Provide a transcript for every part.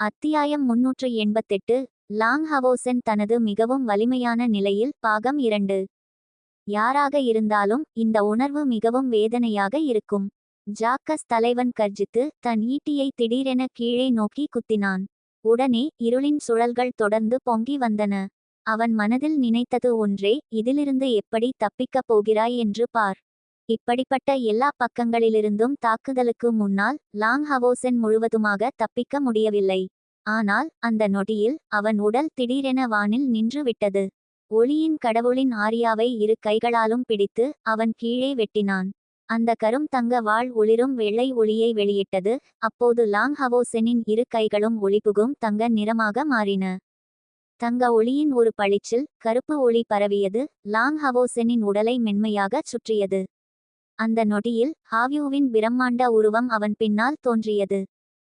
அத்தியாயம் முன்னூற்று எண்பத்தெட்டு. லாங் ஹவோசென் தனது மிகவும் வலிமையான நிலையில் பாகம் இரண்டு. யாராக இருந்தாலும் இந்த உணர்வு மிகவும் வேதனையாக இருக்கும். ஜாக்கஸ் தலைவன் கர்ஜித்து தன் ஈட்டியை திடீரென கீழே நோக்கி குத்தினான். உடனே இருளின் சுழல்கள் தொடர்ந்து பொங்கி வந்தன. அவன் மனதில் நினைத்தது ஒன்றே இதிலிருந்து எப்படி தப்பிக்கப் போகிறாய் என்று பார். இப்படிப்பட்ட எல்லா பக்கங்களிலிருந்தும் தாக்குதலுக்கு முன்னால் லாங் ஹவோசென் முழுவதுமாக தப்பிக்க முடியவில்லை. ஆனால் அந்த நொடியில் அவன் உடல் திடீரென வானில் நின்று விட்டது. ஒளியின் கடவுளின் ஆரியாவை இரு கைகளாலும் பிடித்து அவன் கீழே வெட்டினான். அந்த கரும் தங்க வாழ் ஒளிரும் வெள்ளை ஒளியை வெளியிட்டது. அப்போது லாங் ஹவோசெனின் இரு கைகளும் ஒளிபுகும் தங்க நிறமாக மாறின. தங்க ஒளியின் ஒரு பளிச்சில் கருப்பு ஒளி பரவியது. லாங் ஹவோசெனின் உடலை மென்மையாகச் சுற்றியது. அந்த நொடியில் ஹாவ்யூவின் பிரம்மாண்ட உருவம் அவன் பின்னால் தோன்றியது.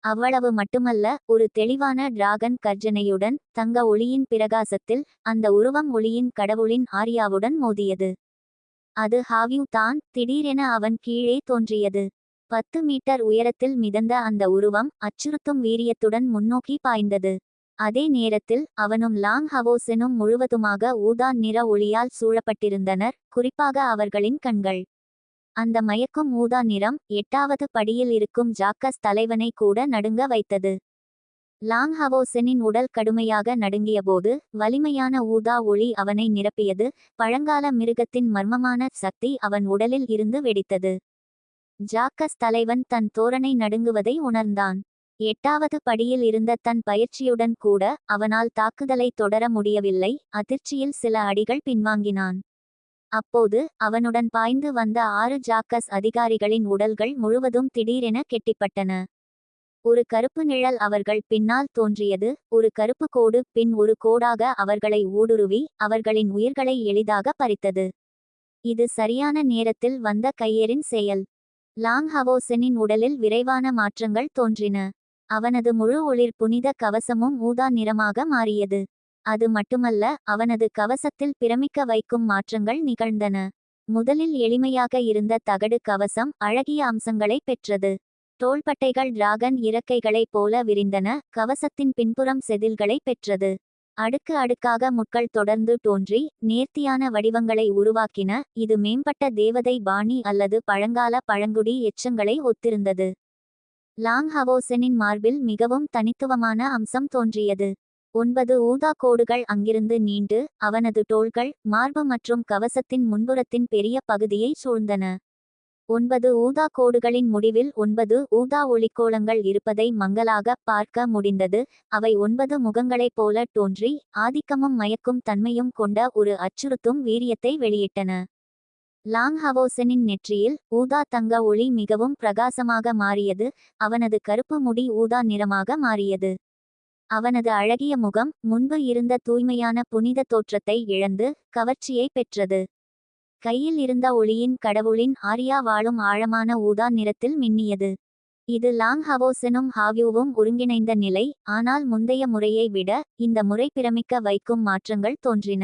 அவ்வளவு மட்டுமல்ல ஒரு தெளிவான டிராகன் கர்ஜனையுடன் தங்க ஒளியின் பிரகாசத்தில் அந்த உருவம் ஒளியின் கடவுளின் ஆரியாவுடன் மோதியது. அது ஹாவ்யூ தான் திடீரென அவன் கீழே தோன்றியது. பத்து மீட்டர் உயரத்தில் மிதந்த அந்த உருவம் அச்சுறுத்தும் வீரியத்துடன் முன்னோக்கி பாய்ந்தது. அதே நேரத்தில் அவனும் லாங் ஹவோசெனும் முழுவதுமாக ஊதா நிற ஒளியால் சூழப்பட்டிருந்தனர் குறிப்பாக அவர்களின் கண்கள். அந்த மயக்கும் ஊதா நிறம் எட்டாவது படியில் இருக்கும் ஜாக்கஸ் தலைவனை கூட நடுங்க வைத்தது. லாங் ஹவோசெனின் உடல் கடுமையாக நடுங்கியபோது வலிமையான ஊதா ஒளி அவனை நிரப்பியது. பழங்கால மிருகத்தின் மர்மமான சக்தி அவன் உடலில் இருந்து வெடித்தது. ஜாக்கஸ் தலைவன் தன் தோரணை நடுங்குவதை உணர்ந்தான். எட்டாவது படியில் இருந்த தன் பயிற்சியுடன் கூட அவனால் தாக்குதலை தொடர முடியவில்லை. அதிர்ச்சியில் சில அடிகள் பின்வாங்கினான். அப்போது அவனுடன் பாய்ந்து வந்த ஆறு ஜாக்கஸ் அதிகாரிகளின் உடல்கள் முழுவதும் திடீரென கெட்டிப்பட்டன. ஒரு கருப்பு நிழல் அவர்கள் பின்னால் தோன்றியது ஒரு கருப்பு கோடு பின் ஒரு கோடாக அவர்களை ஊடுருவி அவர்களின் உயிர்களை எளிதாக பறித்தது. இது சரியான நேரத்தில் வந்த கையரின் செயல். லாங் ஹவோசனின் உடலில் விரைவான மாற்றங்கள் தோன்றின. அவனது முழு ஒளிர் புனித கவசமும் ஊதா நிறமாக மாறியது. அது மட்டுமல்ல அவனது கவசத்தில் பிரமிக்க வைக்கும் மாற்றங்கள் நிகழ்ந்தன. முதலில் எளிமையாக இருந்த தகடு கவசம் அழகிய அம்சங்களை பெற்றது. தோள்பட்டைகள் டிராகன் இறக்கைகளைப் போல விரிந்தன கவசத்தின் பின்புறம் செதில்களை பெற்றது. அடுக்கு அடுக்காக முட்கள் தொடர்ந்து தோன்றி நேர்த்தியான வடிவங்களை உருவாக்கின இது மேம்பட்ட தேவதை பாணி அல்லது பழங்கால பழங்குடி எச்சங்களை ஒத்திருந்தது. லாங் ஹவோசனின் மார்பில் மிகவும் தனித்துவமான அம்சம் தோன்றியது. ஒன்பது ஊதா கோடுகள் அங்கிருந்து நீண்டு அவனது தோள்கள் மார்பு மற்றும் கவசத்தின் முன்புறத்தின் பெரிய பகுதியை சூழ்ந்தன. ஒன்பது ஊதா கோடுகளின் முடிவில் ஒன்பது ஊதா ஒளிக்கோளங்கள் இருப்பதை மங்களாக பார்க்க முடிந்தது. அவை ஒன்பது முகங்களைப் போல தோன்றி ஆதிக்கமும் மயக்கும் தன்மையும் கொண்ட ஒரு அச்சுறுத்தும் வீரியத்தை வெளியிட்டன. லாங் ஹவோசனின் நெற்றியில் ஊதா தங்க ஒளி மிகவும் பிரகாசமாக மாறியது. அவனது கருப்பு முடி ஊதா நிறமாக மாறியது. அவனது அழகிய முகம் முன்பு இருந்த தூய்மையான புனித தோற்றத்தை இழந்து கவர்ச்சியை பெற்றது. கையில் இருந்த ஒளியின் கடவுளின் ஆரியா வாழும் ஆழமான ஊதா நிறத்தில் மின்னியது. இது லாங் ஹவோசனும் ஹாவ்யூவும் ஒருங்கிணைந்த நிலை ஆனால் முந்தைய முறையை விட இந்த முறை பிரமிக்க வைக்கும் மாற்றங்கள் தோன்றின.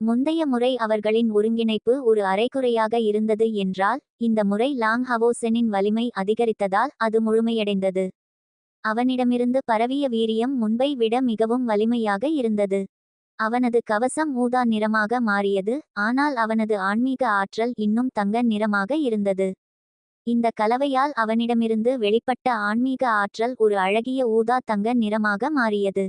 முந்தைய முறை அவர்களின் ஒருங்கிணைப்பு ஒரு அரைக்குறையாக இருந்தது என்றால் இந்த முறை லாங் ஹவோசனின் வலிமை அதிகரித்ததால் அது முழுமையடைந்தது. அவனிடமிருந்து பரவிய வீரியம் முன்பை விட மிகவும் வலிமையாக இருந்தது. அவனது கவசம் ஊதா நிறமாக மாறியது ஆனால் அவனது ஆன்மீக ஆற்றல் இன்னும் தங்க நிறமாக இருந்தது. இந்த கலவையால் அவனிடமிருந்து வெளிப்பட்ட ஆன்மீக ஆற்றல் ஒரு அழகிய ஊதா தங்க நிறமாக மாறியது.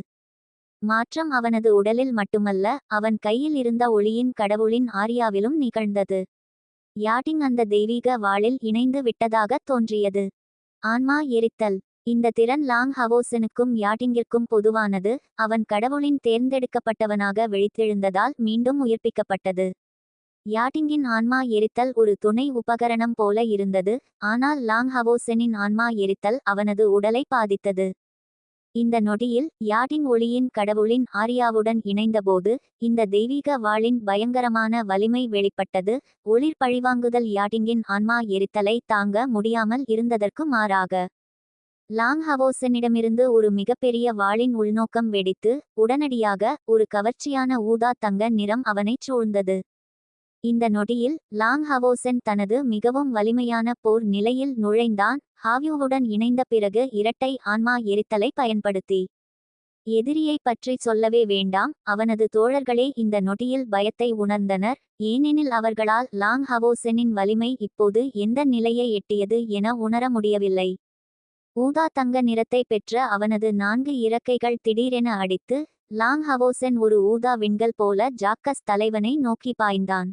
மாற்றம் அவனது உடலில் மட்டுமல்ல அவன் கையில் இருந்த ஒளியின் கடவுளின் ஆரியாவிலும் நிகழ்ந்தது. யாட்டிங் அந்த தெய்வீக வாளில் இணைந்து விட்டதாக தோன்றியது. ஆன்மா எரித்தல். இந்த திறன் லாங் ஹவோசனுக்கும் யாட்டிங்கிற்கும் பொதுவானது. அவன் கடவுளின் தேர்ந்தெடுக்கப்பட்டவனாக விழித்தெழுந்ததால் மீண்டும் உயிர்ப்பிக்கப்பட்டது. யாட்டிங்கின் ஆன்மா எரித்தல் ஒரு துணை உபகரணம் போல இருந்தது. ஆனால் லாங் ஹவோசனின் ஆன்மா எரித்தல் அவனது உடலை பாதித்தது. இந்த நொடியில் யாட்டிங் ஒளியின் கடவுளின் ஆரியாவுடன் இணைந்தபோது இந்த தெய்வீக வாளின் பயங்கரமான வலிமை வெளிப்பட்டது. ஒளிர் பழிவாங்குதல் யாட்டிங்கின் ஆன்மா எரித்தலை தாங்க முடியாமல் இருந்ததற்கு மாறாக. லாங் ஹவோசனிடமிருந்து ஒரு மிகப்பெரிய வாளின் உள்நோக்கம் வெடித்து உடனடியாக ஒரு கவர்ச்சியான ஊதா தங்க நிறம் அவனைச் சூழ்ந்தது. இந்த நொடியில் லாங் ஹவோசென் தனது மிகவும் வலிமையான போர் நிலையில் நுழைந்தான் ஹாவ்யூவுடன் இணைந்த பிறகு இரட்டை ஆன்மா எரித்தலை பயன்படுத்தி. எதிரியை பற்றி சொல்லவே வேண்டாம் அவனது தோழர்களே இந்த நொடியில் பயத்தை உணர்ந்தனர் ஏனெனில் அவர்களால் லாங் ஹவோசெனின் வலிமை இப்போது எந்த நிலையை எட்டியது என உணர முடியவில்லை. ஊதா தங்க நிறத்தை பெற்ற அவனது நான்கு இறக்கைகள் திடீரென அடித்து லாங் ஹவோசென் ஒரு ஊதா விண்கல் போல ஜாக்கஸ் தலைவனை நோக்கி பாய்ந்தான்.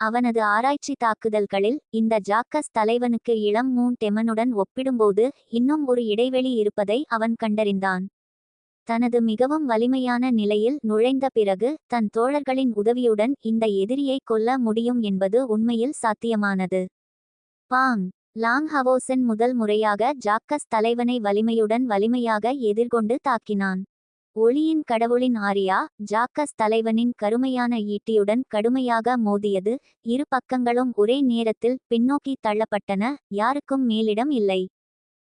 அவனது ஆராய்ச்சி தாக்குதல்களில் இந்த ஜாக்கஸ் தலைவனுக்கு இளம் மூன் டெமனுடன் ஒப்பிடும்போது இன்னும் ஒரு இடைவெளி இருப்பதை அவன் கண்டறிந்தான். தனது மிகவும் வலிமையான நிலையில் நுழைந்த பிறகு தன் தோழர்களின் உதவியுடன் இந்த எதிரியை கொல்ல முடியும் என்பது உண்மையில் சாத்தியமானது. பாங்! லாங் ஹவோசென் முதல் முறையாக ஜாக்கஸ் தலைவனை வலிமையுடன் வலிமையாக எதிர்கொண்டு தாக்கினான். ஒளியின் கடவுளின் ஆரியா ஜாக்கஸ் தலைவனின் கருமையான ஈட்டியுடன் கடுமையாக மோதியது இரு பக்கங்களும் ஒரே நேரத்தில் பின்னோக்கி தள்ளப்பட்டன யாருக்கும் மேலிடம் இல்லை.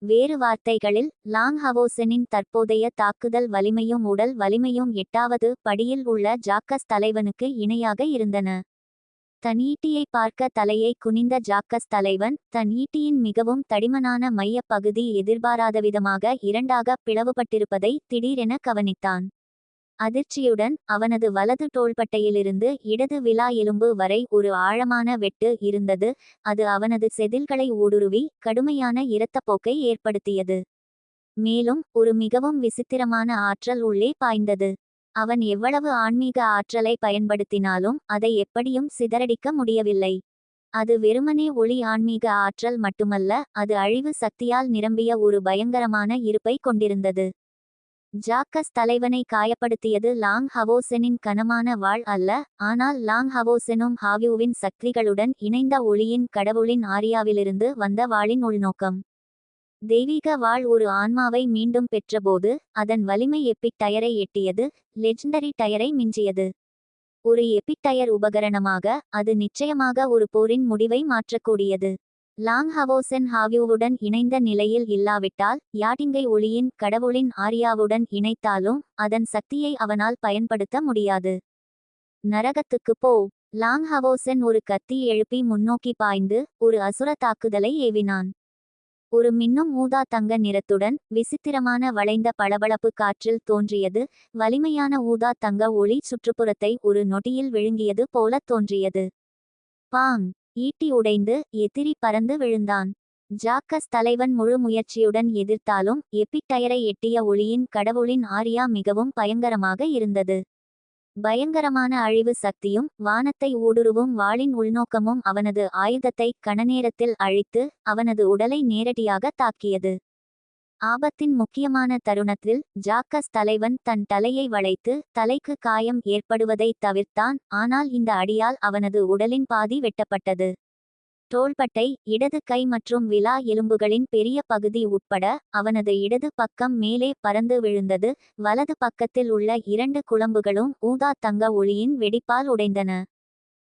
வேறு வார்த்தைகளில் லாங் ஹவோசெனின் தற்போதைய தாக்குதல் வலிமையும் உடல் வலிமையும் எட்டாவது படியில் உள்ள ஜாக்கஸ் தலைவனுக்கு இணையாக இருந்தன. தன் ஈட்டியை பார்க்க தலையை குனிந்த ஜாக்கஸ் தலைவன் தன் ஈட்டியின் மிகவும் தடிமனான மையப் பகுதி எதிர்பாராதவிதமாக இரண்டாக பிளவுபட்டிருப்பதை திடீரென கவனித்தான். அதிர்ச்சியுடன் அவனது வலது தோள்பட்டையிலிருந்து இடது விலா எலும்பு வரை ஒரு ஆழமான வெட்டு இருந்தது அது அவனது செதில்களை ஊடுருவி கடுமையான இரத்தப்போக்கை ஏற்படுத்தியது. மேலும் ஒரு மிகவும் விசித்திரமான ஆற்றல் உள்ளே பாய்ந்தது. அவன் எவ்வளவு ஆன்மீக ஆற்றலை பயன்படுத்தினாலும் அதை எப்படியும் சிதறடிக்க முடியவில்லை. அது வெறுமனே ஒளி ஆன்மீக ஆற்றல் மட்டுமல்ல அது அழிவு சக்தியால் நிரம்பிய ஒரு பயங்கரமான இருப்பை கொண்டிருந்தது. ஜாக்கஸ் தலைவனை காயப்படுத்தியது லாங் ஹவோசெனின் கனமான வாள் அல்ல ஆனால் லாங் ஹவோசெனும் ஹாவ்யூவின் சக்திகளுடன் இணைந்த ஒளியின் கடவுளின் ஆரியாவிலிருந்து வந்த வாளின் உள்நோக்கம். தெய்வீக வாழ் ஒரு ஆன்மாவை மீண்டும் பெற்றபோது அதன் வலிமை எப்பிக் டயரை எட்டியது லெஜண்டரி டயரை மிஞ்சியது. ஒரு எப்பிக் டயர் உபகரணமாக அது நிச்சயமாக ஒரு போரின் முடிவை மாற்றக்கூடியது. லாங் ஹவோசென் ஹாவியூவுடன் இணைந்த நிலையில் இல்லாவிட்டால் யாட்டிங்கை ஒளியின் கடவுளின் ஆரியாவுடன் இணைத்தாலும் அதன் சக்தியை அவனால் பயன்படுத்த முடியாது. நரகத்துக்கு போ. லாங் ஹவோசென் ஒரு கத்தி எழுப்பி முன்னோக்கி பாய்ந்து ஒரு அசுர தாக்குதலை ஏவினான். ஒரு மின்னும் ஊதா தங்க நிறத்துடன் விசித்திரமான வளைந்த பளபளப்பு காற்றில் தோன்றியது. வலிமையான ஊதா தங்க ஒளி சுற்றுப்புறத்தை ஒரு நொடியில் விழுங்கியது போலத் தோன்றியது. பாங்! ஈட்டி உடைந்து எதிரி பறந்து விழுந்தான். ஜாக்கஸ் தலைவன் முழு முயற்சியுடன் எதிர்த்தாலும் எப்பிக் டயரை எட்டிய ஒளியின் கடவுளின் ஆரியா மிகவும் பயங்கரமாக இருந்தது. பயங்கரமான அழிவு சக்தியும் வானத்தை ஊடுருவும் வாளின் உள்நோக்கமும் அவனது ஆயுதத்தை கணநேரத்தில் அழித்து அவனது உடலை நேரடியாக தாக்கியது. ஆபத்தின் முக்கியமான தருணத்தில் ஜாக்கஸ் தலைவன் தன் தலையை வளைத்து தலைக்கு காயம் ஏற்படுவதை தவிர்த்தான் ஆனால் இந்த அடியால் அவனது உடலின் பாதி வெட்டப்பட்டது. தோள்பட்டை இடது கை மற்றும் விலா எலும்புகளின் பெரிய பகுதி உட்பட அவனது இடது பக்கம் மேலே பறந்து விழுந்தது. வலது பக்கத்தில் உள்ள இரண்டு குழம்புகளும் ஊதா தங்க ஒளியின் வெடிப்பால் உடைந்தன.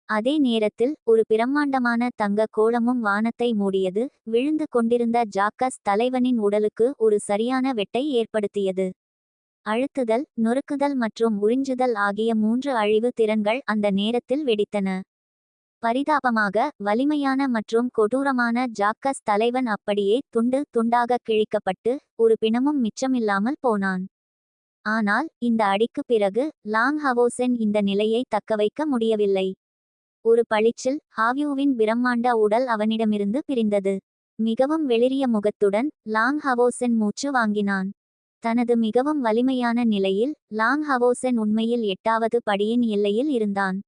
அதே நேரத்தில் ஒரு பிரம்மாண்டமான தங்க கோலமும் வானத்தை மூடியது. விழுந்து கொண்டிருந்த ஜாக்கஸ் தலைவனின் உடலுக்கு ஒரு சரியான வெட்டை ஏற்படுத்தியது. அழுத்துதல் நொறுக்குதல் மற்றும் உறிஞ்சுதல் ஆகிய மூன்று அழிவு திறன்கள் அந்த நேரத்தில் வெடித்தன. பரிதாபமாக வலிமையான மற்றும் கொடூரமான ஜாக்கஸ் தலைவன் அப்படியே துண்டு துண்டாக கிழிக்கப்பட்டு ஒரு பிணமும் மிச்சமில்லாமல் போனான். ஆனால் இந்த அடிக்கு பிறகு லாங் ஹவோசென் இந்த நிலையை தக்கவைக்க முடியவில்லை. ஒரு பளிச்சில் ஹாவ்யூவின் பிரம்மாண்ட உடல் அவனிடமிருந்து பிரிந்தது. மிகவும் வெளிரிய முகத்துடன் லாங் ஹவோசென் மூச்சு வாங்கினான். தனது மிகவும் வலிமையான நிலையில் லாங் ஹவோசென் உண்மையில் எட்டாவது படியின் எல்லையில் இருந்தான்.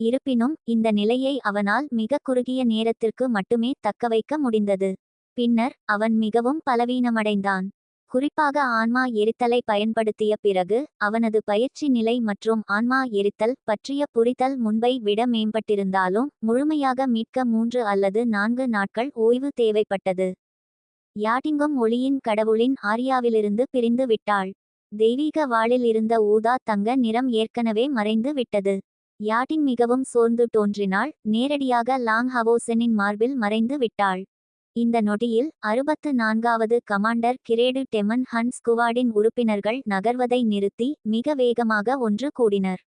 இருப்பினும் இந்த நிலையை அவனால் மிக குறுகிய நேரத்திற்கு மட்டுமே தக்கவைக்க முடிந்தது. பின்னர் அவன் மிகவும் பலவீனமடைந்தான். குறிப்பாக ஆன்மா எரித்தலை பயன்படுத்திய பிறகு அவனது பயிற்சி நிலை மற்றும் ஆன்மா எரித்தல் பற்றிய புரிதல் முன்பை விட மேம்பட்டிருந்தாலும் முழுமையாக மீட்க மூன்று அல்லது நான்கு நாட்கள் ஓய்வு தேவைப்பட்டது. யாட்டிங்கும் ஒளியின் கடவுளின் ஆரியாவிலிருந்து பிரிந்து விட்டாள். தெய்வீக வாளில் இருந்த ஊதா தங்க நிறம் ஏற்கனவே மறைந்து விட்டது. யாட்டின் மிகவும் சோர்ந்து தோன்றினாள். நேரடியாக லாங் ஹவோசனின் மார்பில் மறைந்து விட்டாள். இந்த நொடியில் அறுபத்து நான்காவது கமாண்டர் கிரேடு டெமன் ஹன் ஸ்குவாடின் உறுப்பினர்கள் நகர்வதை நிறுத்தி மிக வேகமாக ஒன்று கூடினர்.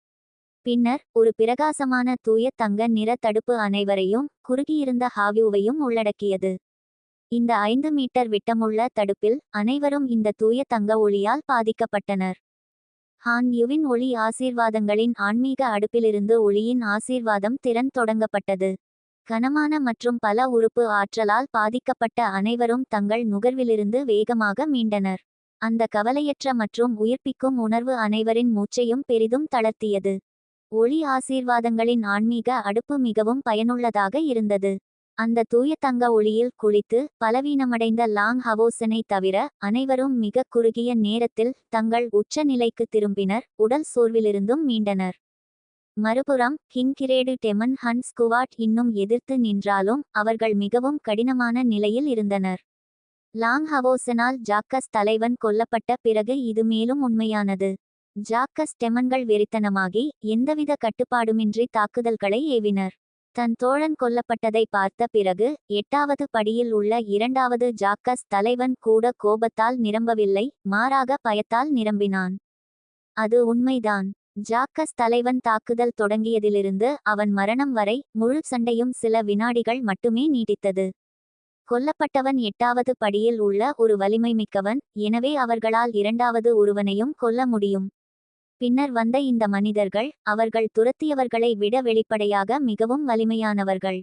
பின்னர் ஒரு பிரகாசமான தூய தங்க நிற தடுப்பு அனைவரையும் குறுகியிருந்த ஹாவியூவையும் உள்ளடக்கியது. இந்த ஐந்து மீட்டர் விட்டமுள்ள தடுப்பில் அனைவரும் இந்த தூய தங்க ஒளியால் பாதிக்கப்பட்டனர். ஹான் யுவின் ஒளி ஆசீர்வாதங்களின் ஆன்மீக அடுப்பிலிருந்து ஒளியின் ஆசீர்வாதம் திறன் தொடங்கப்பட்டது. கனமான மற்றும் பல உறுப்பு ஆற்றலால் பாதிக்கப்பட்ட அனைவரும் தங்கள் நுகர்விலிருந்து வேகமாக மீண்டனர். அந்த கவலையற்ற மற்றும் உயிர்ப்பிக்கும் உணர்வு அனைவரின் மூச்சையும் பெரிதும் தளர்த்தியது. ஒளி ஆசீர்வாதங்களின் ஆன்மீக அடுப்பு மிகவும் பயனுள்ளதாக இருந்தது. அந்த தூய தங்க ஒளியில் குளித்து பலவீனமடைந்த லாங் ஹவோசனை தவிர அனைவரும் மிக குறுகிய நேரத்தில் தங்கள் உச்ச நிலைக்கு திரும்பினர் உடல் சோர்விலிருந்தும் மீண்டனர். மறுபுறம் கின்கிரேடு டெமன் ஹன் ஸ்குவாட் இன்னும் எதிர்த்து நின்றாலும் அவர்கள் மிகவும் கடினமான நிலையில் இருந்தனர். லாங் ஹவோசனால் ஜாக்கஸ் தலைவன் கொல்லப்பட்ட பிறகு இது மேலும் உண்மையானது. ஜாக்கஸ் டெமன்கள் வெறித்தனமாகி எந்தவித கட்டுப்பாடுமின்றி தாக்குதல்களை ஏவினர். தன் தோழன் கொல்லப்பட்டதை பார்த்த பிறகு எட்டாவது படியில் உள்ள இரண்டாவது ஜாக்கஸ் தலைவன் கூட கோபத்தால் நிரம்பவில்லை மாறாக பயத்தால் நிரம்பினான். அது உண்மைதான். ஜாக்கஸ் தலைவன் தாக்குதல் தொடங்கியதிலிருந்து அவன் மரணம் வரை முழு சண்டையும் சில வினாடிகள் மட்டுமே நீடித்தது. கொல்லப்பட்டவன் எட்டாவது படியில் உள்ள ஒரு வலிமை மிக்கவன் எனவே அவர்களால் இரண்டாவது ஒருவனையும் கொல்ல முடியும். பின்னர் வந்த இந்த மனிதர்கள் அவர்கள் துரத்தியவர்களை விட வெளிப்படையாக மிகவும் வலிமையானவர்கள்.